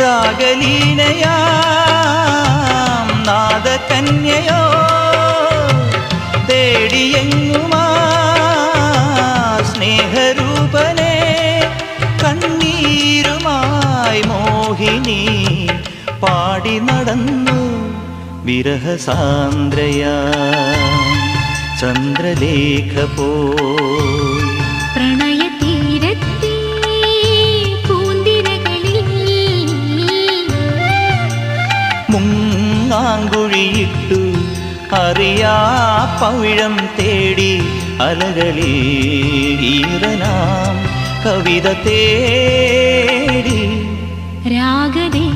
രാഗലീലയാം. നാദകന്യയോ പാടി നടന്നു വിരഹസാന്ദ്രയാ. ചന്ദ്രലേഖ പോ മുങ്ങാങ്കുഴിയിട്ടു അറിയാ പവിഴം തേടി അലകളിൽ ഈറനാം കവിത തേടി. രാഗദേ